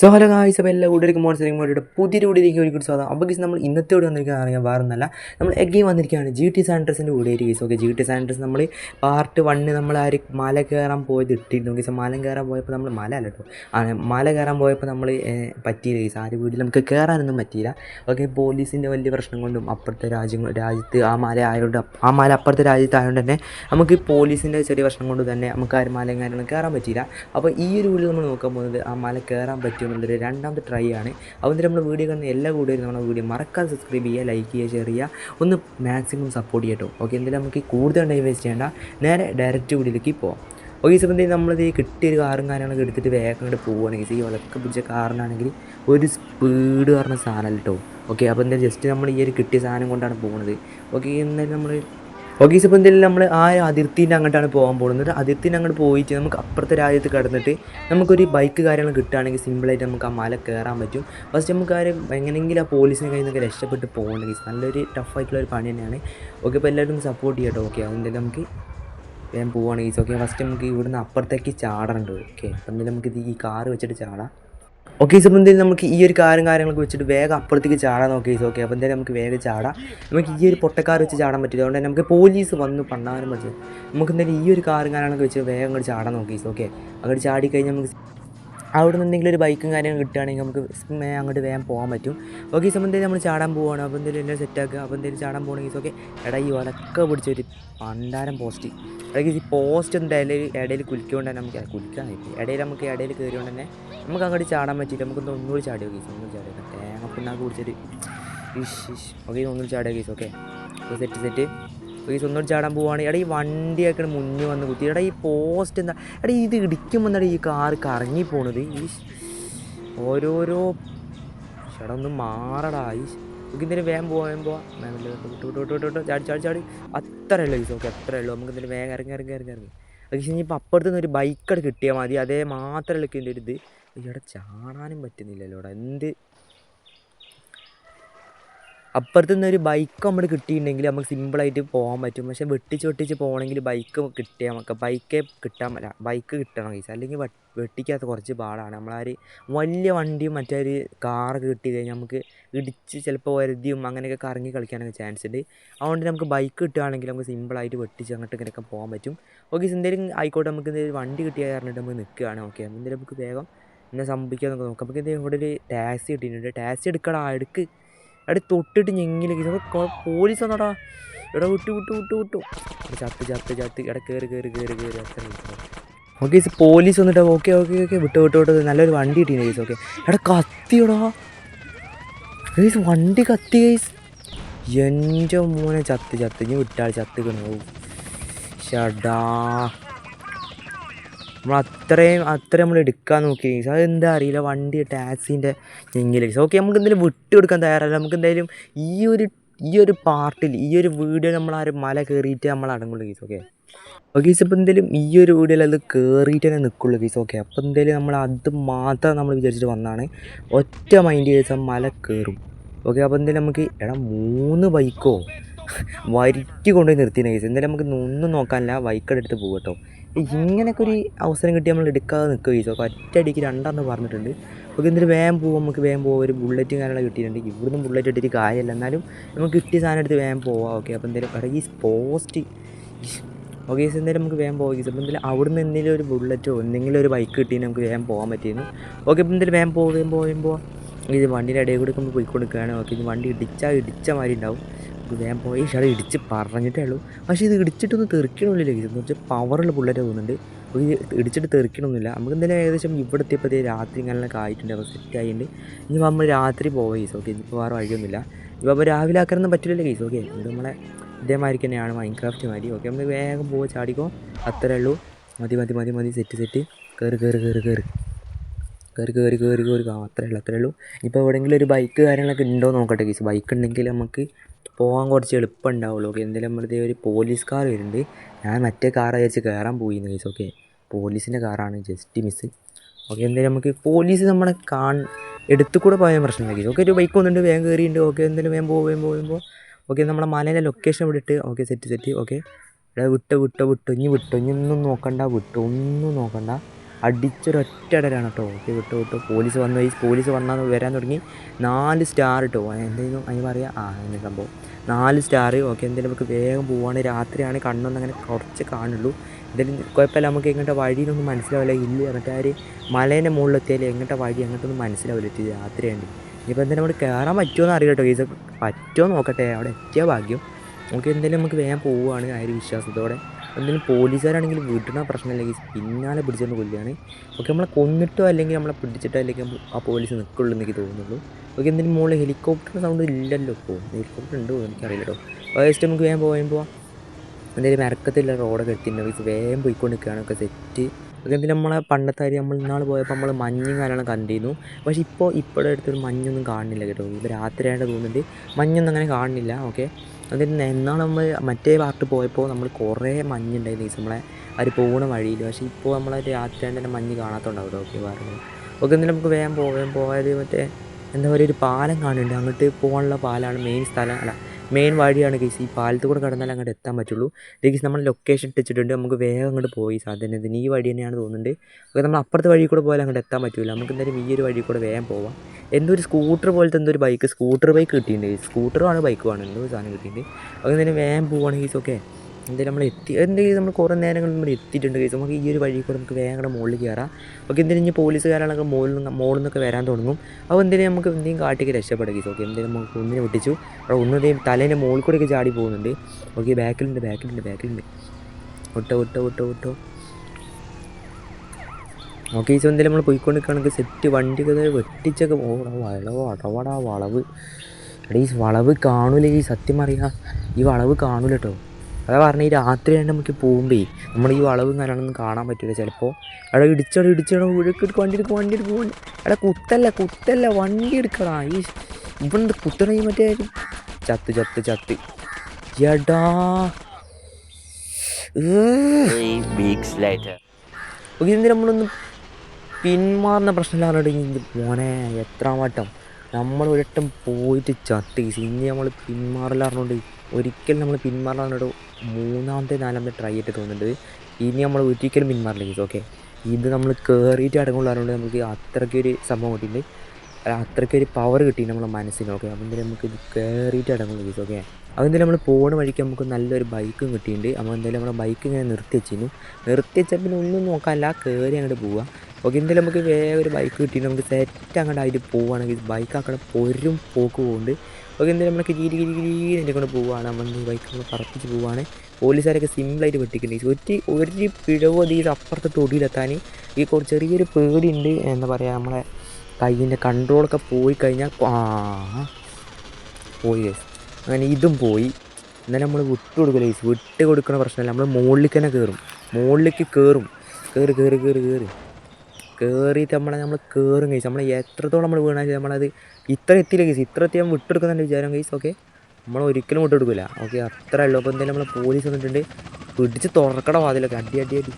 So hello guys അപ്പോൾ എല്ലാ കൂട്ടുകാർക്കും മോൺസറിംഗ് മോഡിയുടെ പുതിയൊരു വീഡിയോയിലേക്ക് ഒരു സ്വാഗതം അപ്പോൾ ഗീസ് നമ്മൾ ഇന്നത്തെ കൂടെ വന്നിരിക്കുകയാണ് അറിയാൻ വേറെ ഒന്നല്ല നമ്മൾ എഗെയിൻ വന്നിരിക്കുകയാണ് ജി ടി സാൻഡ്രസിന്റെ കൂടെ ഗീസ് ഓക്കെ ജി ടി സാൻഡ്രസ് നമ്മൾ പാർട്ട് വണ്ണ് നമ്മൾ ആ ഒരു മല കയറാൻ പോയത് ഇട്ടിരുന്നു. ഗീസ് മല കയറാൻ പോയപ്പോൾ നമ്മൾ മല അല്ല കേട്ടോ മല കയറാൻ പോയപ്പോൾ നമ്മൾ പറ്റിയില്ല ഗീസ് ആ ഒരു വീട്ടിൽ നമുക്ക് കയറാനൊന്നും പറ്റിയില്ല. ഓക്കെ പോലീസിന്റെ വലിയ പ്രശ്നം കൊണ്ടും അപ്പുറത്തെ രാജ്യങ്ങൾ രാജ്യത്ത് ആ മല ആയതുകൊണ്ട് ആ മല അപ്പുറത്തെ രാജ്യത്ത് ആയതുകൊണ്ട് തന്നെ നമുക്ക് പോലീസിന്റെ ചെറിയ പ്രശ്നം കൊണ്ട് തന്നെ നമുക്ക് ആ ഒരു കാര്യങ്ങളും കയറാൻ പറ്റിയില്ല. അപ്പോൾ ഈ ഒരു വീട്ടിൽ നമ്മൾ നോക്കാൻ പോകുന്നത് ആ മല കയറാൻ പറ്റുമോ എന്നുള്ളൊരു രണ്ടാമത്തെ ട്രൈ ആണ്. അതുകൊണ്ട് നമ്മൾ വീഡിയോ കാണുന്ന എല്ലാ കൂട്ടുകാരും നമ്മുടെ വീഡിയോ മറക്കാതെ സബ്സ്ക്രൈബ് ചെയ്യുക ലൈക്ക് ചെയ്യുക ഷെയർ ചെയ്യുക. ഒന്ന് മാക്സിമം സപ്പോർട്ട് ചെയ്യട്ടോ. ഓക്കെ എന്തായാലും നമുക്ക് കൂടുതൽ ടൈം വേസ്റ്റ് ചെയ്യേണ്ട. നേരെ ഡയറക്റ്റ് വീഡിയോയിലേക്ക് പോകാം ഓക്കെ സമയത്ത് നമ്മളിത് കിട്ടിയൊരു കാറും കാര്യങ്ങളൊക്കെ എടുത്തിട്ട് വേഗം ഇങ്ങോട്ട് പോവുകയാണെങ്കിൽ ഈ ഒലക്ക പിടിച്ച കാറിനാണെങ്കിൽ ഒരു സ്പീഡ് പറഞ്ഞ സാധനം കേട്ടോ ഓക്കെ അപ്പോൾ എന്തായാലും ജസ്റ്റ് നമ്മൾ ഈ ഒരു കിട്ടിയ സാധനം കൊണ്ടാണ് പോകുന്നത് ഓക്കെ എന്തായാലും നമ്മൾ ഓക്കെ ഇപ്പോൾ എന്തെങ്കിലും നമ്മൾ ആ അതിർത്തിന്റെ അങ്ങോട്ടാണ് പോകാൻ പോകുന്നത്. അതിർത്തിന്റെ അങ്ങോട്ട് പോയിട്ട് നമുക്ക് അപ്പുറത്തെ രാജ്യത്ത് കിടന്നിട്ട് നമുക്കൊരു ബൈക്ക് കാര്യങ്ങൾ കിട്ടുകയാണെങ്കിൽ സിമ്പിളായിട്ട് നമുക്ക് ആ മല കയറാൻ പറ്റും. ഫസ്റ്റ് നമുക്ക് ആ എങ്ങനെയെങ്കിലും ആ പോലീസിനെ കയ്യിൽ നിന്നൊക്കെ രക്ഷപ്പെട്ട് പോകേണ്ട നല്ലൊരു ടഫായിട്ടുള്ള ഒരു പണി തന്നെയാണ്. ഓക്കെ അപ്പോൾ എല്ലാവരും സപ്പോർട്ട് ചെയ്യട്ടോ. ഓക്കെ അതെന്തായാലും നമുക്ക് വേഗം പോവുകയാണെങ്കിൽ ഓക്കെ ഫസ്റ്റ് നമുക്ക് ഇവിടുന്ന് അപ്പുറത്തേക്ക് ചാടേണ്ടത് ഓക്കെ അപ്പം എന്തായാലും നമുക്ക് ഇത് ഈ കാറ് വെച്ചിട്ട് ചാടാം. ഓക്കെ അപ്പം എന്തായാലും നമുക്ക് ഈ ഒരു കാര്യം കാര്യങ്ങളൊക്കെ വെച്ചിട്ട് വേഗം അപ്പുറത്തേക്ക് ചാടാൻ നോക്കി ഓക്കെ അപ്പോൾ എന്തായാലും നമുക്ക് വേഗം ചാടാം. നമുക്ക് ഈ ഒരു പൊട്ടക്കാർ വെച്ച് ചാടാൻ പറ്റില്ല. അതുകൊണ്ട് നമുക്ക് പോലീസ് വന്ന് പണ്ടാനും പറ്റും നമുക്ക് എന്തായാലും ഈ ഒരു കാര്യം കാര്യങ്ങളൊക്കെ വെച്ച് വേഗം അങ്ങോട്ട് ചാടാൻ നോക്കി ഓക്കെ അങ്ങോട്ട് ചാടിക്കഴിഞ്ഞാൽ നമുക്ക് അവിടെ നിന്ന് എന്തെങ്കിലും ഒരു ബൈക്കും കാര്യങ്ങളും കിട്ടുകയാണെങ്കിൽ നമുക്ക് അങ്ങോട്ട് വേഗം പോകാൻ പറ്റും. ഓക്കെ ഈ സമയത്ത് നമ്മൾ ചാടാൻ പോവുകയാണ്. അപ്പോൾ എന്തെങ്കിലും എല്ലാം സെറ്റാക്കുക അപ്പോൾ എന്തെങ്കിലും ചാടാൻ പോകണമെങ്കിൽ ഓക്കെ എടാ ഈ പിടിച്ചൊരു പണ്ടാരം പോസ്റ്റ് ഇടയ്ക്ക് ഈ പോസ്റ്റ് എന്തായാലും ഇടയിൽ കുലിക്കൊണ്ട് തന്നെ നമുക്ക് കുലിക്കാൻ പറ്റും ഇടയിൽ നമുക്ക് ഇടയിൽ കയറിയോണ്ട് തന്നെ നമുക്ക് അങ്ങോട്ട് ചാടാൻ പറ്റിയിട്ട് നമുക്കൊന്ന് ഒന്നുകൂടി ചാടിയോ കേസ് ഒന്നും ചാടിയോ തേങ്ങ പിണ്ണാക്ക് കുടിച്ചിട്ട് ഇഷ് ഇഷ്. ഓക്കെ ഒന്നും ചാടിയോ കേസ് ഓക്കെ. സെറ്റ് സെറ്റ് കേസ് സ്വന്തം ചാടാൻ പോവുകയാണ് എടാ ഈ വണ്ടിയൊക്കെ മുന്നിൽ വന്ന് കുത്തി. എടാ ഈ പോസ്റ്റ് എന്താ? എടാ ഇത് ഇടിക്കുമ്പോൾ എന്താ ഈ കാർ കറങ്ങി പോണത്? ഈ ഓരോരോ. ചേട്ടാ ഒന്ന് മാറടാ. ഈ നമുക്ക് ഇതിന് വേഗം വിട്ടു വിട്ടു ചാടി ചാടി ചാടി. അത്ര ഉള്ളൂ ഈസ് ഓക്കെ അത്ര ഉള്ളൂ. നമുക്ക് ഇതിന് വേഗം ഇറങ്ങി ഇറങ്ങി ഇറങ്ങി ഇറങ്ങി. പക്ഷേ ഇനിയിപ്പോൾ അപ്പുറത്ത് നിന്ന് ഒരു ബൈക്കട് കിട്ടിയാൽ മതി. അതേ മാത്രമല്ല ഇതിന്റെ ഒരു ഇത് ഇവിടെ ചാടാനും പറ്റുന്നില്ലല്ലോ ഇവിടെ എന്ത് അപ്പുറത്ത് ഒരു ബൈക്ക് നമ്മൾ കിട്ടിയിട്ടുണ്ടെങ്കിൽ നമുക്ക് സിമ്പിളായിട്ട് പോകാൻ പറ്റും. പക്ഷേ വെട്ടിച്ച് വെട്ടിച്ച് പോകണമെങ്കിൽ ബൈക്ക് കിട്ടിയാൽ നമുക്ക് ബൈക്കേ കിട്ടാൻ പറ്റില്ല. ബൈക്ക് കിട്ടണം കേസ് അല്ലെങ്കിൽ വെട്ടിക്കാത്ത കുറച്ച് പാടാണ്. നമ്മളാര് വലിയ വണ്ടിയും മറ്റേ ഒരു കാറൊക്കെ കിട്ടി കഴിഞ്ഞാൽ നമുക്ക് ഇടിച്ച് ചിലപ്പോൾ വരുതിയും അങ്ങനെയൊക്കെ കറങ്ങി കളിക്കാനൊക്കെ ചാൻസ് ഉണ്ട്. അതുകൊണ്ട് നമുക്ക് ബൈക്ക് കിട്ടുകയാണെങ്കിൽ നമുക്ക് സിമ്പിളായിട്ട് വെട്ടിച്ച് അങ്ങോട്ട് ഇങ്ങനെയൊക്കെ പോകാൻ പറ്റും. ഓക്കെ എന്തെങ്കിലും ആയിക്കോട്ടെ. നമുക്ക് എന്തെങ്കിലും വണ്ടി കിട്ടിയാൽ പറഞ്ഞിട്ട് നമുക്ക് നിൽക്കുകയാണ്. ഓക്കെ എന്തെങ്കിലും നമുക്ക് വേഗം എന്നെ സംഭവിക്കാമെന്നൊക്കെ നോക്കാം. നമുക്ക് എന്തെങ്കിലും ഇവിടെ ഒരു ടാക്സി കിട്ടിയിട്ടുണ്ട്. ടാക്സി എടുക്കടാ. എടുക്ക്. അവിടെ തൊട്ടിട്ട് ഞെങ്ങിലേക്ക് പോലീസ് വന്നടാ. ഇവിടെ വിട്ടു വിട്ടു വിട്ടു വിട്ടു. ചത്ത് ചത്ത് ചത്ത്. ഇവിടെ കയറി കയറി കയറി കയറി അത്ര ഓക്കെ പോലീസ് വന്നിട്ട്. Okay okay okay. വിട്ടു വിട്ടു വിട്ടു. നല്ലൊരു വണ്ടി കിട്ടിയ കേസ് ഓക്കെ. എടാ കത്തിയടാ. ഗൈസ് വണ്ടി കത്തി ഗൈസ് എന്റെ മോനെ ചത്ത് ചത്ത്. ഇനി വിട്ടാൾ ചത്ത് കിണോ. ഷടാ നമ്മൾ അത്രയും അത്രയും നമ്മൾ എടുക്കാൻ നോക്കി ഗൈസ് അതെന്താ അറിയില്ല. വണ്ടി ടാക്സീന്റെ ഗൈസ് ഓക്കെ നമുക്ക് എന്തെങ്കിലും വിട്ടു കൊടുക്കാൻ തയ്യാറല്ല. നമുക്ക് എന്തായാലും ഈ ഒരു ഈ ഒരു പാർട്ടിൽ ഈ ഒരു വീഡിയോ നമ്മൾ ആ ഒരു മല കയറിയിട്ട് നമ്മൾ അടങ്ങുള്ളൂ ഗൈസ് ഓക്കെ? ഗീസ് ഇപ്പോൾ എന്തെങ്കിലും ഈ ഒരു വീഡിയോയിൽ അത് കയറിയിട്ട് തന്നെ നിൽക്കുള്ളൂ ഗീസ് ഓക്കെ? അപ്പോൾ എന്തായാലും നമ്മൾ അത് മാത്രം നമ്മൾ വിചാരിച്ചിട്ട് വന്നതാണ് ഒറ്റ മൈൻഡ് ചെയ്ത മല കയറും ഓക്കെ അപ്പോൾ എന്തായാലും നമുക്ക് എടാ മൂന്ന് ബൈക്കോ വരിക്ക് കൊണ്ടുപോയി നിർത്തിയാണ് കേസ് എന്തായാലും നമുക്ക് ഒന്നും നോക്കാനില്ല. ബൈക്കടെ എടുത്ത് പോകും കേട്ടോ ഇങ്ങനെയൊക്കെ ഒരു അവസരം കിട്ടി നമ്മൾ എടുക്കാതെ നിൽക്കുക ചോദിച്ചു ഒക്കെ ഒറ്റയടിക്ക് രണ്ടെണ്ണം പറഞ്ഞിട്ടുണ്ട്. നമുക്ക് എന്തെങ്കിലും വേഗം പോകും നമുക്ക് വേഗം പോകാം ഒരു ബുള്ളറ്റും കാര്യങ്ങളൊക്കെ കിട്ടിയിട്ടുണ്ട്. ഇവിടുന്ന് ബുള്ളറ്റ് ഇട്ടിട്ട് കാര്യമല്ല. എന്നാലും നമുക്ക് കിട്ടിയ സാധനം എടുത്ത് വേഗം പോവാം. ഓക്കെ. അപ്പോൾ എന്തെങ്കിലും എടാ ഈ പോസ്റ്റ് ഓക്കെ എന്തായാലും നമുക്ക് വേഗം പോകാം അപ്പോൾ എന്തായാലും അവിടുന്ന് എന്തെങ്കിലും ഒരു ബുള്ളറ്റോ എന്തെങ്കിലും ഒരു ബൈക്ക് കിട്ടിയാൽ നമുക്ക് വേഗം പോകാൻ പറ്റിയിരുന്നു. ഓക്കെ അപ്പോൾ എന്തായാലും വേഗം പോവുകയും പോകും പോവാം ഇത് വണ്ടിയുടെ ഇടയിൽ കൂടെ നമ്മൾ പോയിക്കൊടുക്കുകയാണ് ഓക്കെ ഇത് വണ്ടി ഇടിച്ചാൽ ഇടിച്ച മാതിരി ഉണ്ടാവും. വേഗം പോയി. ഷാൾ ഇടിച്ച് പറഞ്ഞിട്ടേ ഉള്ളൂ. പക്ഷേ ഇത് ഇടിച്ചിട്ടൊന്നും തെറിക്കണമില്ല എന്ന് വെച്ചാൽ പവറുള്ള പിള്ളേരെ തോന്നുന്നുണ്ട് ഇത് ഇടിച്ചിട്ട് തെറിക്കണമൊന്നുമില്ല നമുക്ക് എന്തായാലും ഏകദേശം ഇവിടെ എത്തിയപ്പോൾ രാത്രി ഇങ്ങനെയൊക്കെ ആയിട്ടുണ്ട്. അപ്പോൾ സെറ്റ് ആയിട്ടുണ്ട് ഇനി നമ്മൾ രാത്രി പോവാം കേസ് ഓക്കെ ഇനിയിപ്പോൾ വേറെ വഴിയൊന്നുമില്ല. ഇപ്പോൾ അപ്പോൾ രാവിലെ ആക്കാനൊന്നും പറ്റില്ലല്ലോ കേസ് ഓക്കെ ഇത് നമ്മളെ ഇതേമാതിരി തന്നെയാണ് മൈൻക്രാഫ്റ്റ് മാതിരി. ഓക്കെ നമ്മൾ വേഗം പോവുക ചാടിക്കോ. അത്രേ ഉള്ളൂ. മതി മതി മതി മതി. സെറ്റ് സെറ്റ് കയറി കയറി കയറി കയറി കയറി കയറി കയറി കയറി അത്രേ ഉള്ളൂ അത്രേ ഉള്ളൂ. ഇപ്പോൾ എവിടെയെങ്കിലും ഒരു ബൈക്ക് കാര്യങ്ങളൊക്കെ ഉണ്ടോ നോക്കട്ടെ കേസ് ബൈക്ക് ഉണ്ടെങ്കിൽ നമുക്ക് പോകാൻ കുറച്ച് എളുപ്പം ഉണ്ടാവുള്ളൂ ഓക്കെ എന്തെങ്കിലും നമ്മളിത് ഒരു പോലീസ് കാർ വരുന്നുണ്ട്. ഞാൻ മറ്റേ കാർ വിചാരിച്ച് കയറാൻ പോയിന്ന് കേസ് ഓക്കെ പോലീസിന്റെ കാറാണ് ജസ്റ്റ് മിസ് ഓക്കെ എന്തെങ്കിലും നമുക്ക് പോലീസ് നമ്മളെ കാൺ എടുത്തു കൂടെ പോയാൽ ഉണ്ടാക്കി ഓക്കെ ഒരു ബൈക്ക് വന്നിട്ട് വേഗം കയറിയിട്ടുണ്ട് ഓക്കെ എന്തെങ്കിലും വേഗം പോകുമ്പോൾ പോകുമ്പോൾ ഓക്കെ നമ്മളെ മലയിലെ ലൊക്കേഷൻ ഇവിടെ ഇട്ട് ഓക്കെ സെറ്റ് സെറ്റ് ഓക്കെ ഇവിടെ വിട്ട് വിട്ട് വിട്ടു. ഇനി വിട്ടു ഇനി ഒന്നും നോക്കണ്ട വിട്ടു ഒന്നും നോക്കണ്ട. അടിച്ചൊരൊറ്റ ഇടലാണ് കേട്ടോ. ഓക്കെ വിട്ടു വിട്ടു. പോലീസ് വന്നു. പോലീസ് വന്നാൽ വരാൻ തുടങ്ങി നാല് സ്റ്റാർ ഇട്ടോ. എന്തെങ്കിലും അതിന് പറയാം? ആ എന്ന സംഭവം? നാല് സ്റ്റാർ. ഓക്കെ എന്തെങ്കിലും നമുക്ക് വേഗം പോവുകയാണ് രാത്രിയാണ് കണ്ണൊന്നും അങ്ങനെ കുറച്ച് കാണുള്ളൂ. എന്തെങ്കിലും കുഴപ്പമില്ല. നമുക്ക് എങ്ങോട്ട് വഴിയിലൊന്നും മനസ്സിലാവില്ല. ഇല്ല എന്നിട്ട് ആര് മലേന്റെ മുകളിലെത്തിയാൽ എങ്ങോട്ടെ വഴി? അങ്ങോട്ടൊന്നും മനസ്സിലാവില്ല. എത്തി രാത്രിയാണ്. ഇനിയിപ്പോൾ എന്തായാലും അവിടെ കയറാൻ പറ്റുമോ അറിയില്ല കേട്ടോ. കേസ് പറ്റുമോ നോക്കട്ടെ. അവിടെ എത്തിയ ഭാഗ്യം. നമുക്ക് എന്തെങ്കിലും നമുക്ക് വേഗം പോവുകയാണ് ആ ഒരു വിശ്വാസത്തോടെ. എന്തെങ്കിലും പോലീസുകാരാണെങ്കിൽ വിടണ പ്രശ്നമില്ല. കേസ് പിന്നാലെ പിടിച്ചുകൊണ്ട് കൊല്ലുകയാണ്. ഓക്കെ നമ്മളെ കൊന്നിട്ടോ അല്ലെങ്കിൽ നമ്മളെ പിടിച്ചിട്ടോ അല്ലെങ്കിൽ ആ പോലീസ് നിൽക്കുള്ളൂ എനിക്ക് തോന്നുന്നുള്ളൂ. ഓക്കെ എന്തെങ്കിലും മുകളിൽ ഹെലികോപ്റ്റർ സൗണ്ട് ഇല്ലല്ലോ ഇപ്പോൾ ഹെലികോപ്റ്റർ ഉണ്ടോ എനിക്കറിയില്ല കേട്ടോ ഫസ്റ്റ് നമുക്ക് വേഗം പോകാൻ എന്തെങ്കിലും ഇറക്കത്തില്ല റോഡൊക്കെ എത്തിയിട്ടുണ്ട് ഇത് വേഗം പോയിക്കൊണ്ട് നിൽക്കുകയാണ് ഒക്കെ സെറ്റ്. ഓക്കെ എന്തെങ്കിലും നമ്മളെ പണ്ടത്തെ കാര്യം നമ്മൾ ഇന്നാൾ പോയപ്പോൾ നമ്മൾ മഞ്ഞും കാര്യങ്ങളും കണ്ടിരുന്നു. പക്ഷേ ഇപ്പോൾ ഇപ്പോഴത്തെ അടുത്തൊരു മഞ്ഞൊന്നും കാണുന്നില്ല കേട്ടോ. ഇപ്പോൾ രാത്രിയായിട്ട് തോന്നുന്നുണ്ട്. മഞ്ഞൊന്നും അങ്ങനെ കാണുന്നില്ല. ഓക്കെ. അതിന് എന്നാൽ നമ്മൾ മറ്റേ പാർട്ട് പോയപ്പോൾ നമ്മൾ കുറേ മഞ്ഞുണ്ടായിരുന്നു ഈ നമ്മളെ അവർ പോകുന്ന വഴിയിൽ പക്ഷേ ഇപ്പോൾ നമ്മൾ രാത്രി തന്നെ മഞ്ഞ് കാണാത്തുണ്ടാവും ഓക്കെ പറഞ്ഞു ഓക്കെ എന്തെങ്കിലും നമുക്ക് വേഗം പോകാൻ പോയത് മറ്റേ എന്താ പറയുക ഒരു പാലം കാണുന്നുണ്ട്. അങ്ങോട്ട് പോകാനുള്ള പാലമാണ് മെയിൻ സ്ഥലം. അല്ല മെയിൻ വഴിയാണ് കേസ് ഈ പാലത്ത് കൂടെ കടന്നാൽ അങ്ങോട്ട് എത്താൻ പറ്റുള്ളൂ. ഗൈസ് നമ്മൾ ലൊക്കേഷൻ ഇട്ടിട്ടുണ്ട് നമുക്ക് വേഗം അങ്ങോട്ട് പോയി സാധനം ഇതിന് ഈ വഴി തന്നെയാണ് തോന്നുന്നത് അപ്പോൾ നമ്മൾ അപ്പുറത്തെ വഴി കൂടെ പോയാൽ അങ്ങോട്ട് എത്താൻ പറ്റില്ല നമുക്ക് എന്തായാലും ഈ ഒരു വഴി കൂടെ വേഗം പോവാം. എന്തോ ഒരു സ്കൂട്ടർ പോലത്തെ എന്തോ ഒരു ബൈക്ക് സ്കൂട്ടർ ബൈക്ക് കിട്ടിയിട്ടുണ്ട് സ്കൂട്ടറാണ് ബൈക്കുമാണ് എന്തോ സാധനം കിട്ടിയിട്ടുണ്ട്. അപ്പോൾ എന്തായാലും വേഗം പോവുകയാണ് കേസ് ഓക്കെ എന്തായാലും നമ്മൾ എത്തി എന്തെങ്കിലും നമ്മൾ കുറേ നേരങ്ങൾ നമ്മൾ എത്തിയിട്ടുണ്ട് കേസ് നമുക്ക് ഈ ഒരു വഴി കൂടെ നമുക്ക് വേഗം കൂടെ മുകളിൽ കയറാം. ഓക്കെ എന്തെങ്കിലും ഇനി പോലീസുകാരാണെങ്കിൽ മുകളിൽ നിന്ന് മുകളിൽ നിന്നൊക്കെ വരാൻ തുടങ്ങും. അപ്പോൾ എന്തെങ്കിലും നമുക്ക് എന്തെങ്കിലും കാട്ടിക്ക് രക്ഷപ്പെടുക കേസ് ഓക്കെ എന്തെങ്കിലും നമുക്ക് ഒന്നിനെ വിട്ടിച്ചു. അവിടെ ഒന്നതേയും തലേന്റെ മുകളിൽ കൂടെയൊക്കെ ചാടി പോകുന്നുണ്ട്. ഓക്കെ ബാക്കിലുണ്ട് ബാക്കിലുണ്ട് ബാക്കിലുണ്ട്. ഒട്ടോ ഒട്ടോ ഒട്ടോ ഒട്ടോ ഓക്കെ ഈസോ എന്തെങ്കിലും നമ്മൾ പോയിക്കൊണ്ട് നിൽക്കുകയാണെങ്കിൽ സെറ്റ് വണ്ടിയൊക്കെ വെട്ടിച്ചൊക്കെ ഓടാ വളവ് അടവടാ വളവ്. അടീസ് വളവ് കാണൂല ഈ സത്യം അറിയാം ഈ വളവ് കാണൂല കേട്ടോ. അതാ പറഞ്ഞ ഈ രാത്രി ആയിട്ട് നമുക്ക് പോകുമ്പേ നമ്മൾ ഈ വളവും കാര്യങ്ങളൊന്നും കാണാൻ പറ്റില്ല. ചിലപ്പോൾ എടാ ഇടിച്ചടാ ഇടിച്ചടാ എടുക്ക് വണ്ടി എടുക്കും വണ്ടി എടുക്കും വണ്ടി എടാ കുത്തല്ല കുത്തല്ല വണ്ടി എടുക്കടാ. ഈ ഇവിടെ കുത്തണ ഈ മറ്റേ ചത്ത് ചത്ത് ചത്ത്. എടാ. ഓക്കെ എന്തിനാ നമ്മളൊന്ന് പിന്മാറുന്ന പ്രശ്നമില്ലാതെ മോനെ എത്ര വട്ടം നമ്മൾ ഒരിട്ടം പോയിട്ട് ചത്ത്. ഇനി നമ്മൾ പിന്മാറലാറിനോണ്ട് ഒരിക്കലും നമ്മൾ പിന്മാറാനോട് മൂന്നാമത്തെ നാലാമത്തെ ട്രൈ ആയിട്ട് തോന്നുന്നുണ്ട്. ഇനി നമ്മൾ ഒരിക്കലും പിന്മാറില്ല ഓക്കെ ഇത് നമ്മൾ കയറിയിട്ട് അടങ്ങുള്ളതുകൊണ്ട് നമുക്ക് അത്രയ്ക്കൊരു സംഭവം കിട്ടിയിട്ടുണ്ട്. അത്രയ്ക്കൊരു പവർ കിട്ടി നമ്മളെ മനസ്സിന് ഓക്കെ അപ്പം നമുക്ക് ഇത് കയറിയിട്ട് അടങ്ങുള്ളൂ ഗീസ് ഓക്കെ അതെന്തായാലും നമ്മൾ പോകുന്ന വഴിക്ക് നമുക്ക് നല്ലൊരു ബൈക്കും കിട്ടിയിട്ടുണ്ട്. അപ്പോൾ എന്തായാലും നമ്മുടെ ബൈക്ക് ഇങ്ങനെ നിർത്തി വെച്ചിരുന്നു. നിർത്തി വെച്ചാൽ പിന്നെ ഒന്നും നോക്കാനല്ല കയറി അങ്ങോട്ട് പോവുക ഓക്കെ എന്തായാലും നമുക്ക് വേറെ ഒരു ബൈക്ക് കിട്ടിയിട്ട് നമുക്ക് സെറ്റ് അങ്ങോട്ട് ആയിട്ട് പോവുകയാണെങ്കിൽ ബൈക്ക് ആക്കണ പൊരും പോക്ക് പോകുന്നുണ്ട് ഓക്കെ എന്തായാലും നമ്മളൊക്കെ ഗീരി ഗിരി ഗിരി കൊണ്ട് പോവുകയാണ് നമ്മൾ ബൈക്ക് നമ്മൾ പറപ്പിച്ച് പോവുകയാണ് പോലീസുകാരൊക്കെ സിമ്പിളായിട്ട് വെട്ടിക്കുന്നുണ്ട് ഒരു ഒരു പിഴവോ ഈ അപ്പുറത്തെ തൊടിയിലെത്താൻ ഈ കുറച്ച് ചെറിയൊരു പേടിയുണ്ട് എന്താ പറയുക നമ്മളെ കയ്യിന്റെ കൺട്രോളൊക്കെ പോയി കഴിഞ്ഞാൽ ആ പോയി. അങ്ങനെ ഇതും പോയി. എന്നാലും നമ്മൾ വിട്ട് കൊടുക്കില്ല ഗൈസ് വിട്ട് കൊടുക്കുന്ന പ്രശ്നമല്ല. നമ്മൾ മുകളിലേക്ക് തന്നെ കയറും മുകളിലേക്ക് കയറും കയറി കയറി കയറി കയറി കയറിയിട്ട് നമ്മളെ നമ്മൾ കയറും കഴിച്ച് നമ്മൾ എത്രത്തോളം നമ്മൾ വീണാൽ നമ്മളത് ഇത്ര എത്തിയില്ല കേസ് ഇത്ര എത്തി വിട്ടെടുക്കുന്നതിന്റെ വിചാരം കേസ് ഓക്കെ നമ്മൾ ഒരിക്കലും വിട്ടെടുക്കില്ല ഓക്കെ അത്ര ഉള്ളൂ. അപ്പോൾ എന്തായാലും നമ്മൾ പോലീസ് വന്നിട്ടുണ്ട്. പിടിച്ച് തുറക്കട വാതിലൊക്കെ. അടി അടി അടി.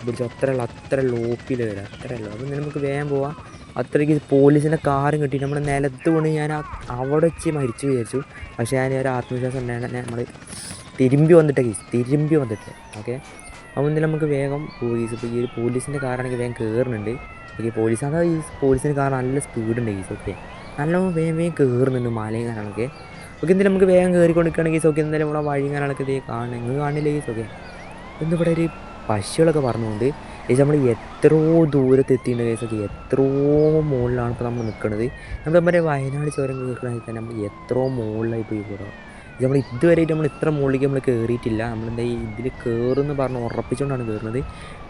പിടിച്ച് അത്ര ഉള്ളു അത്ര ലോപ്പിൽ വരാം. അത്ര ഉള്ളൂ. അപ്പോൾ നമുക്ക് വേഗം പോവാം. അത്രയ്ക്ക് പോലീസിന്റെ കാറും കിട്ടി നമ്മുടെ നിലത്ത് വീണ് ഞാൻ അവിടെ വെച്ച് മരിച്ചു വിചാരിച്ചു. പക്ഷേ ഞാൻ ഒരു ആത്മവിശ്വാസം ഉണ്ടായിരുന്നു നമ്മൾ തിരുമ്പി വന്നിട്ടേ തിരുമ്പി വന്നിട്ട്. ഓക്കെ അപ്പോൾ എന്തായാലും നമുക്ക് വേഗം പോലീസ് ഇപ്പോൾ ഈ ഒരു പോലീസിന്റെ കാറാണെങ്കിൽ വേഗം കയറുന്നുണ്ട് ഓക്കെ പോലീസ് അതാ ഈ പോലീസിന്റെ കാർ നല്ല സ്പീഡുണ്ട് ഈസ് ഓക്കെ. നല്ലോണം വേഗം വേഗം കയറുന്നുണ്ട് മലയും കാര്യങ്ങളൊക്കെ. ഓക്കെ എന്തായാലും നമുക്ക് വേഗം കയറിക്കൊണ്ടിരിക്കുകയാണെങ്കിൽ കേസ് ഓക്കെ എന്തായാലും നമ്മളെ വഴി കാര്യങ്ങളൊക്കെ ഇതേ കാണുന്നത് ഇങ്ങനെ കാണില്ല ഈസ് ഓക്കെ? എന്നിവിടെ ഒരു പശുകളൊക്കെ പറഞ്ഞുകൊണ്ട് ഏകദേശം നമ്മൾ എത്രയോ ദൂരത്ത് എത്തിയിട്ടുണ്ട് കേസൊക്കെ എത്രയോ മുകളിലാണ് ഇപ്പോൾ നമ്മൾ നിൽക്കുന്നത് നമ്മൾ നമ്മുടെ വയനാട് ചുരം കയറുകയാണെങ്കിൽ തന്നെ നമ്മൾ എത്രയോ മുകളിലായി പോയി കൂടാം. നമ്മൾ ഇതുവരെയായിട്ട് നമ്മൾ ഇത്ര മുകളിലേക്ക് നമ്മൾ കയറിയിട്ടില്ല നമ്മളെന്താ ഈ ഇതിൽ കയറുമെന്ന് പറഞ്ഞ് ഉറപ്പിച്ചുകൊണ്ടാണ് കയറുന്നത്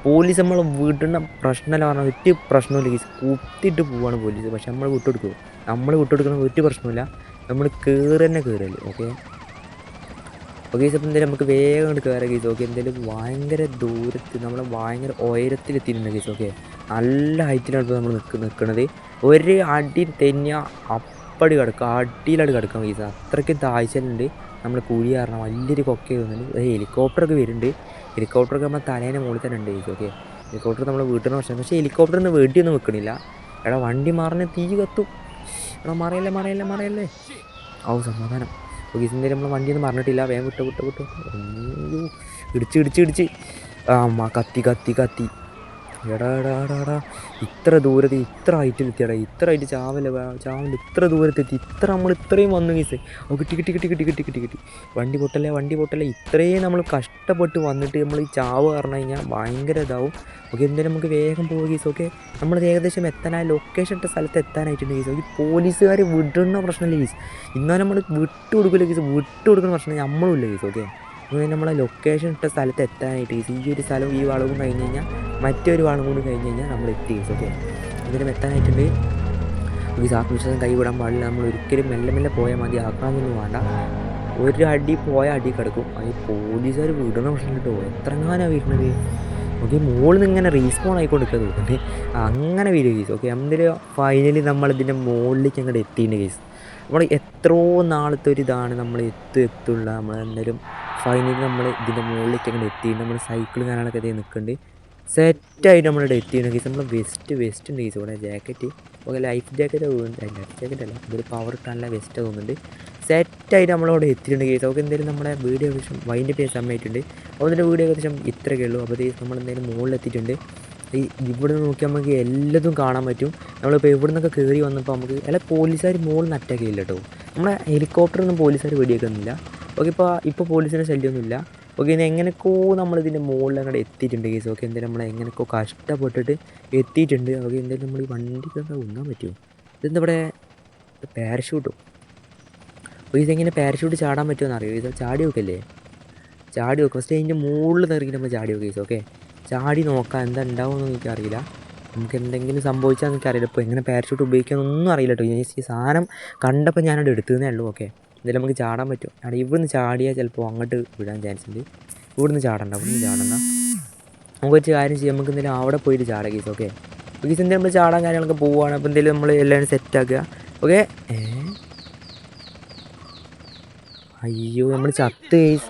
പോലീസ് നമ്മൾ വിടുന്ന പ്രശ്നമല്ല പറഞ്ഞാൽ ഒറ്റ പ്രശ്നമില്ല കേസ് കുത്തിയിട്ട് പോവാണ് പോലീസ്. പക്ഷെ നമ്മൾ വിട്ടുകൊടുക്കുമോ നമ്മൾ വിട്ടുകൊടുക്കുന്ന ഒറ്റ പ്രശ്നമില്ല നമ്മൾ കയറി തന്നെ കയറൽ ഓക്കെ? ഓക്കെ കേസ് അപ്പോൾ എന്തായാലും നമുക്ക് വേഗം അങ്ങോട്ട് കയറാം കേസ് ഓക്കെ? എന്തായാലും ഭയങ്കര ദൂരത്ത് നമ്മൾ ഭയങ്കര ഉയരത്തിലെത്തിയിട്ടുണ്ട് കേസ് ഓക്കെ? നല്ല ഹൈറ്റിലാണ് നമ്മൾ നിൽക്ക് നിൽക്കുന്നത് ഒരു അടി തെന്നിയ അപ്പടി കിടക്കും അടിയിലടി കിടക്കാൻ പൈസ അത്രയ്ക്കും താഴ്ചയിലുണ്ട് നമ്മൾ കുഴി കാരണം വലിയൊരു കൊക്ക വരുന്നുണ്ട് ഹെലികോപ്റ്ററൊക്കെ വരുന്നുണ്ട്. ഹെലികോപ്റ്ററൊക്കെ നമ്മൾ തലേന്റെ മുകളിൽ തന്നെ ഉണ്ട് ഓക്കെ. ഹെലികോപ്റ്റർ നമ്മൾ വീട്ടിൽ നിന്ന് പക്ഷേ ഹെലികോപ്റ്ററിന് വെടിയൊന്നും വെക്കണില്ല. എടാ വണ്ടി മാറിന് തീ കത്തും. എടാ മറയല്ലേ മറയല്ലേ മറയല്ലേ. ഓ സമാധാനം. ഓക്കെ ഇന്നലെ നമ്മൾ വണ്ടിയൊന്നും പറഞ്ഞിട്ടില്ല വേഗം വിട്ടോ വിട്ടോ വിട്ടോ. ഇടിച്ച് ഇടിച്ച് ഇടിച്ച്. ആ കത്തി കത്തി കത്തി. എടാ എടാ എടാ എടാ. ഇത്ര ദൂരത്ത് ഇത്ര ഹൈറ്റിൽ എത്തിയടാ. ഇത്ര ഹൈറ്റ് ചാവല ചാവല ഇത്ര ദൂരത്തെത്തി ഇത്ര നമ്മൾ ഇത്രയും വന്നു കേസ് ഓ കിട്ടി കിട്ടി കിട്ടി കിട്ടി കിട്ടി കിട്ടി കിട്ടി. വണ്ടി പൊട്ടല്ലേ വണ്ടി പൊട്ടല്ലേ. ഇത്രയും നമ്മൾ കഷ്ടപ്പെട്ട് വന്നിട്ട് നമ്മൾ ഈ ചാവ് പറഞ്ഞു കഴിഞ്ഞാൽ ഭയങ്കര ഇതാവും. ഓക്കെ എന്തായാലും നമുക്ക് വേഗം പോകുക കേസ് ഓക്കെ. നമ്മൾ ഏകദേശം എത്താനായ ലൊക്കേഷൻ ഇട്ട സ്ഥലത്ത് എത്താനായിട്ടുണ്ട് കേസ് ഈ പോലീസുകാർ വിടുന്ന പ്രശ്നമില്ല കേസ് ഇന്നാലും നമ്മൾ വിട്ടു കൊടുക്കില്ല കേസ് വിട്ടു കൊടുക്കുന്ന പ്രശ്നം നമ്മളും ഇല്ല കേസ് ഓക്കെ. അങ്ങനെ നമ്മളെ ലൊക്കേഷൻ ഇട്ട സ്ഥലത്ത് എത്താനായിട്ട് ഈ ഒരു സ്ഥലവും ഈ വളവും കഴിഞ്ഞ് കഴിഞ്ഞാൽ മറ്റൊരു വളം കൂടി കഴിഞ്ഞ് കഴിഞ്ഞാൽ നമ്മൾ എത്തി ഓക്കെ ഇതിലും എത്താനായിട്ടുണ്ട് ഈ ആത്മവിശ്വാസം കൈവിടാൻ പാടില്ല. നമ്മൾ ഒരിക്കലും മെല്ലെ മെല്ലെ പോയാൽ മതി. ആക്കാമെന്നൊന്നും വേണ്ട. ഒരു അടി പോയ അടി കിടക്കും. അത് പോലീസുകാർ വിടണ പ്രശ്നം കേട്ടോ. എത്രങ്ങാനാണ് വരുന്നത് ഓക്കെ മുകളിൽ നിന്ന് ഇങ്ങനെ റീസ്പോൺ ആയിക്കൊണ്ടിരിക്കുക തോന്നുന്നുണ്ട് അങ്ങനെ വരും കേസ് ഓക്കെ എന്തായാലും ഫൈനലി നമ്മളിതിന്റെ മുകളിലേക്ക് അങ്ങോട്ട് എത്തിയിട്ടുണ്ട് കേസ് നമ്മൾ എത്രയോ നാളത്തെ ഒരു ഇതാണ് നമ്മൾ എത്തു എത്തുള്ള നമ്മൾ എന്തായാലും ഫൈനലി നമ്മൾ ഇതിന്റെ മുകളിലേക്ക് അങ്ങനെ എത്തി. നമ്മൾ സൈക്കിൾ കാണാനൊക്കെ ഇതേ നിൽക്കുന്നുണ്ട് സെറ്റായിട്ട് നമ്മളിവിടെ എത്തിയാണ് കേസ് നമ്മൾ വെസ്റ്റ് വെസ്റ്റ് ഉണ്ട് കേസ് ഇവിടെ jacket okay life jacket life jacket അല്ല ഇതൊരു പവർ ഇട്ടാനുള്ള വെസ്റ്റ് തോന്നുന്നുണ്ട്. സെറ്റായിട്ട് നമ്മളവിടെ എത്തിയിട്ടുണ്ട് കേസ് നമുക്ക് എന്തായാലും നമ്മുടെ വീഡിയോ ഏകദേശം വൈൻഡ് ചെയ്യാൻ സമയമായിട്ടുണ്ട്. അപ്പോൾ എന്റെ വീഡിയോ ഏകദേശം ഇത്രയൊക്കെ ഉള്ളൂ. അപ്പോൾ നമ്മൾ എന്തായാലും മുകളിൽ എത്തിയിട്ടുണ്ട് ഈ ഇവിടെ നിന്ന് നോക്കിയാൽ നമുക്ക് എല്ലാതും കാണാൻ പറ്റും. നമ്മളിപ്പോൾ ഇവിടെ നിന്നൊക്കെ കയറി വന്നപ്പോൾ നമുക്ക് അല്ല പോലീസുകാർ മുകളിൽ നിന്ന് അറ്റാക്ക് ചെയ്യില്ല കേട്ടോ. നമ്മളെ ഹെലികോപ്റ്ററൊന്നും പോലീസുകാർ വെടിയേക്കുന്നില്ല ഓക്കെ ഇപ്പോൾ ഇപ്പോൾ പോലീസിന്റെ ശല്യമൊന്നുമില്ല ഓക്കെ ഇനി എങ്ങനെയൊക്കെയോ നമ്മളിതിന്റെ മുകളിൽ അങ്ങോട്ട് എത്തിയിട്ടുണ്ട് കേസ് ഓക്കെ എന്തായാലും നമ്മൾ എങ്ങനെയൊക്കെയോ കഷ്ടപ്പെട്ടിട്ട് എത്തിയിട്ടുണ്ട്. ഓക്കെ എന്തായാലും നമ്മൾ ഈ വണ്ടിക്ക് ഉണ്ണാൻ പറ്റുമോ ഇതെന്താ ഇവിടെ പാരഷൂട്ടോ അപ്പോൾ ഇതെങ്ങനെ പാരഷൂട്ട് ചാടാൻ പറ്റുമെന്ന് അറിയോ ഇത് ചാടി നോക്കല്ലേ ചാടി നോക്കുക ഫസ്റ്റ് അതിന്റെ മുകളിൽ നിറങ്ങി നമ്മൾ ചാടി നോക്കുക ഓക്കെ ചാടി നോക്കാം. എന്താ ഉണ്ടാവുമെന്ന് എനിക്കറിയില്ല നമുക്ക് എന്തെങ്കിലും സംഭവിച്ചാൽ എനിക്കറിയില്ല ഇപ്പോൾ എങ്ങനെ പാരഷൂട്ട് ഉപയോഗിക്കാമെന്നൊന്നും അറിയില്ല കേട്ടോ. ഈ സാധനം കണ്ടപ്പോൾ ഞാനവിടെ എടുത്തതേ ഉള്ളൂ. ഓക്കെ എന്തായാലും നമുക്ക് ചാടാൻ പറ്റും. അവിടെ ഇവിടുന്ന് ചാടിയാൽ ചിലപ്പോൾ അങ്ങോട്ട് വിടാൻ ചാൻസ് ഉണ്ട് ഇവിടുന്ന് ചാടണ്ട ഇവിടുന്ന് ചാടണ്ട. നമുക്ക് വെച്ച് കാര്യം ചെയ്യാം നമുക്ക് എന്തെങ്കിലും അവിടെ പോയിട്ട് ചാടാം കേസ് ഓക്കെ കേസ് എന്തെങ്കിലും നമ്മൾ ചാടാൻ കാര്യങ്ങളൊക്കെ പോവുകയാണ് അപ്പോൾ എന്തെങ്കിലും നമ്മൾ എല്ലാവരും സെറ്റാക്കുക ഓക്കെ അയ്യോ നമ്മൾ ചത്ത് കേസ്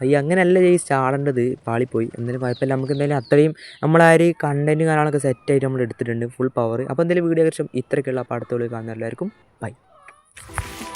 അയ്യോ അങ്ങനെയല്ല ജെയ്സ് ചാടേണ്ടത്. പാളിപ്പോയി. എന്തായാലും കുഴപ്പമില്ല. നമുക്ക് എന്തായാലും അത്രയും നമ്മളാ ഒരു കണ്ടന്റ് കാര്യങ്ങളൊക്കെ സെറ്റായിട്ട് നമ്മൾ എടുത്തിട്ടുണ്ട്. ഫുൾ പവർ അപ്പോൾ എന്തായാലും വീഡിയോ കുറിച്ചും ഇത്രയൊക്കെയുള്ള അപ്പോൾ അടുത്തുള്ള കാണുന്ന എല്ലാവർക്കും ബൈ Thank you